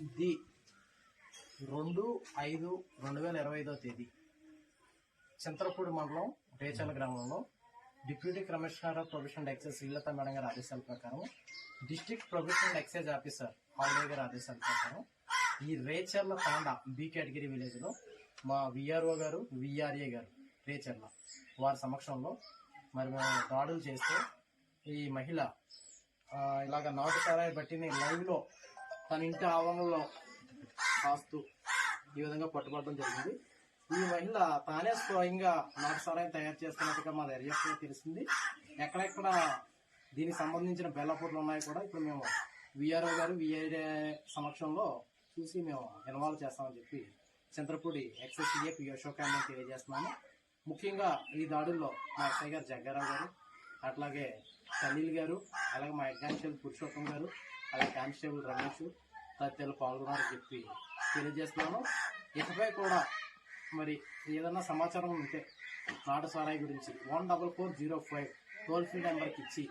The రెండు ఐదు రెండు వేల ఇరవై ఐదో తేదీ. చింతలపూడి మండలం రేచల గ్రామంలో deputy commissioner of professional excise Srilatha madam గారి ఆదేశాల ప్రకారం డిస్ట్రిక్ట్ ప్రొఫెషనల్ ఎక్సైజ్ ఆఫీసర్ హాలిడే గారి ఆదేశాల ప్రకారం ఈ రేచర్ల తాండ బి కేటగిరీ విలేజ్లో మా విఆర్ఓ గారు విఆర్ఏ గారు రేచర్ల వారి సమక్షంలో మరి మేము దాడులు చేస్తే ఈ మహిళ ఇలాగ నాటు సారాయి బట్టిని లైవ్లో తన ఇంటి ఆవరణలో కాస్తూ ఈ విధంగా పట్టుబడడం జరిగింది. ఈ మహిళ తానే స్వయంగా నాటసారాయం తయారు చేస్తున్నట్టుగా మా దర్యాప్తులో తెలిసింది. ఎక్కడెక్కడ దీనికి సంబంధించిన బెల్లపూర్లు ఉన్నాయి కూడా ఇప్పుడు మేము విఆర్ఓ గారు విఆర్ఏ సమక్షంలో చూసి మేము ఇన్వాల్వ్ చేస్తామని చెప్పి చంద్రపూడి ఎక్సెస్సీఏ యశోకాన్ని అని తెలియజేస్తున్నాము. ముఖ్యంగా ఈ దాడుల్లో మా అక్కయ్య గారు జగ్గారావు గారు అట్లాగే సలీల్ గారు అలాగే మా హెడ్ పురుషోత్తం గారు అలా కానిస్టేబుల్ రమేష్ తదితరులు పాల్గొన్నారని చెప్పి తెలియజేస్తున్నాను. ఇకపై కూడా మరి ఏదన్నా సమాచారం ఉంటే నాటు సారాయి గురించి one double four zero five toll free నెంబర్కి ఇచ్చి